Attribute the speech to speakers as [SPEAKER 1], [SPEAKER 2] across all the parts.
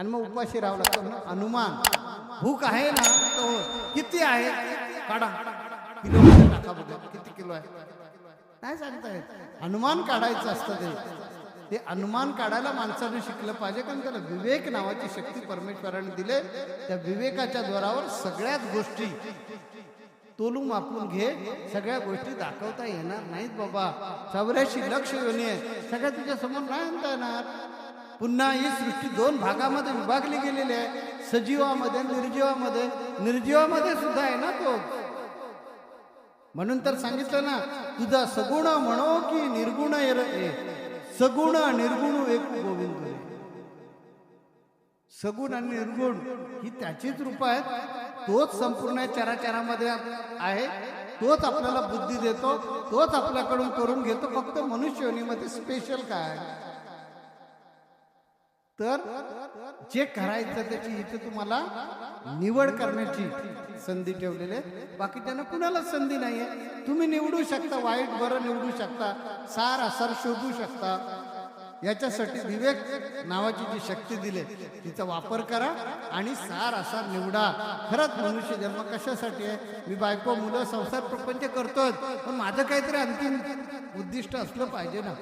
[SPEAKER 1] आणि मग उपाशी राहावं लागतं म्हणून अनुमान भूक आहे ना? तो किती आहे? काढा. किलो टाका बघा किती किलो आहे? नाही सांगता येत. अनुमान काढायचं असतं ते. ते अनुमान काढायला माणसाने शिकलं पाहिजे कारण त्याला विवेक नावाची शक्ती परमेश्वराने दिले. त्या विवेकाच्या द्वारावर सगळ्याच गोष्टी तोलू मापून घे. सगळ्या गोष्टी दाखवता येणार नाहीत बाबा. चौऱ्याशी लक्ष घेऊन ये. सगळ्या तुझ्या समोर नाही आणता येणार. पुन्हा ही सृष्टी दोन भागामध्ये विभागली गेलेली आहे. सजीवामध्ये निर्जीवामध्ये. निर्जीवामध्ये सुद्धा आहे ना तो. म्हणून तर सांगितलं ना तुझा सगुण म्हणो की निर्गुण ये सगुण निर्गुण एक गोविंद सगुण आणि निर्गुण ही त्याचीच रूप आहेत. तोच संपूर्ण चराचरामध्ये आहे. तोच आपल्याला बुद्धी देतो. तोच आपल्याकडून करून घेतो. फक्त मनुष्य योनीमध्ये स्पेशल काय? तर जे करायचं त्याची इथे तुम्हाला निवड करण्याची संधी ठेवलेली आहे बाकी त्यांना कुणाला संधी नाहीये. तुम्ही निवडू शकता वाईट बरं निवडू शकता सार असार शोधू शकता. याच्यासाठी विवेक नावाची जी शक्ती दिली तिचा वापर करा आणि सार असा निवडा. खरंच मनुष्य जन्म कशासाठी आहे? मी बायको मुलं संसार प्रपंच करतोय. पण माझं काहीतरी अंतिम उद्दिष्ट असलं पाहिजे ना.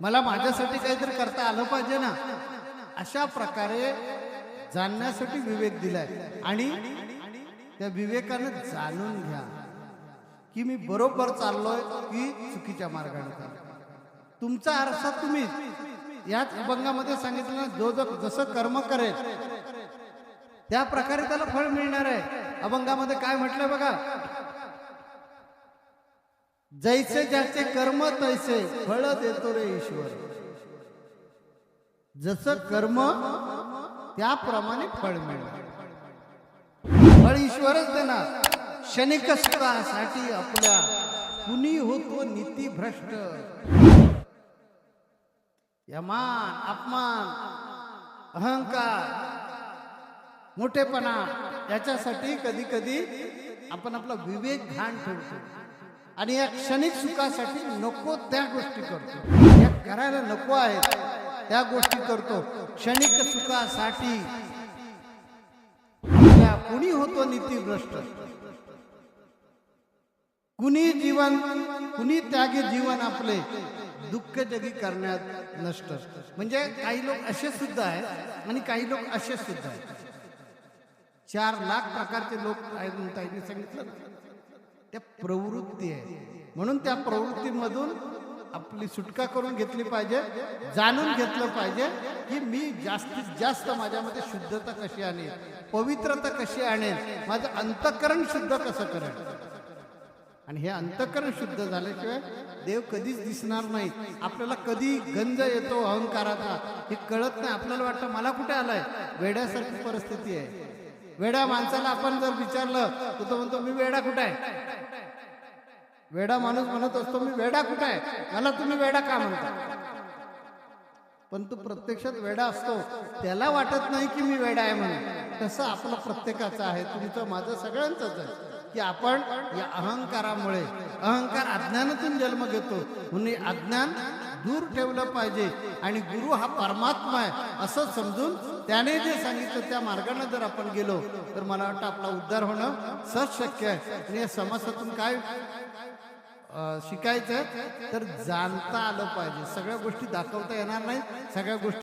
[SPEAKER 1] मला माझ्यासाठी काहीतरी करता आलं पाहिजे ना. अशा प्रकारे जाणण्यासाठी विवेक दिलाय. आणि त्या विवेकानं जाणून घ्या की मी बरोबर चाललोय की चुकीच्या मार्गाने चाललोय. तुमचा आरसा तुम्ही. याच अभंगामध्ये सांगितलं जो जो जसं कर्म करेल त्या प्रकारे त्याला फळ मिळणार आहे. अभंगामध्ये काय म्हटलंय बघा? जैसे ज्याचे कर्म तैसे फळ देतो रे ईश्वर. जसं कर्म त्याप्रमाणे फळ मिळणार. फळ ईश्वरच देणार. क्षणिक सुखासाठी आपल्या कुणी होतो नीती भ्रष्ट. यमान अपमान अहंकार मोठेपणा याच्यासाठी कधी कधी आपण आपला विवेक घाण ठेवतो. आणि या क्षणिक सुखासाठी नको त्या गोष्टी करतो. या करायला नको आहेत. त्या गोष्टी करतो. क्षणिक सुखासाठी. कुणी होतो नीतीभ्रष्ट कुणी जीवन कुणी त्यागी जीवन आपले दुःख जगी करण्यात नष्ट. म्हणजे काही लोक असे सुद्धा आहेत आणि काही लोक असे सुद्धा आहेत. चार लाख प्रकारचे लोक आहेत ताईने सांगितलं त्या प्रवृत्ती आहे. म्हणून त्या प्रवृत्तीमधून आपली सुटका करून घेतली पाहिजे जाणून घेतलं पाहिजे की मी जास्तीत जास्त माझ्यामध्ये शुद्धता कशी आणेल पवित्रता कशी आणेल माझं अंतकरण शुद्ध कसं करेल आणि हे अंतकरण शुद्ध झाल्याशिवाय देव कधीच दिसणार नाही. आपल्याला कधी गंज येतो अहंकाराचा हे कळत नाही. आपल्याला वाटतं मला कुठे आलाय? वेड्यासारखी परिस्थिती आहे. वेड्या माणसाला आपण जर विचारलं तर तो म्हणतो मी वेडा कुठे आहे? वेडा माणूस म्हणत असतो मी वेडा कुठे आहे? मला तुम्ही वेडा का म्हणता? पण तो प्रत्यक्षात वेडा असतो. त्याला वाटत नाही की मी वेडा आहे म्हणून. तसं आपलं प्रत्येकाचं आहे. तुमचं माझं सगळ्यांचंच आहे. की आपण या अहंकारामुळे अहंकार अज्ञानातून जन्म घेतो. म्हणून अज्ञान दूर ठेवलं पाहिजे. आणि गुरु हा परमात्मा आहे असं समजून त्याने जे सांगितलं त्या मार्गाने जर आपण गेलो तर मला वाटतं आपला उद्धार होणं सहज शक्य आहे. आणि या समासातून काय शिकायचं तर जाणता आलं पाहिजे. सगळ्या गोष्टी दाखवता येणार नाही सगळ्या गोष्टी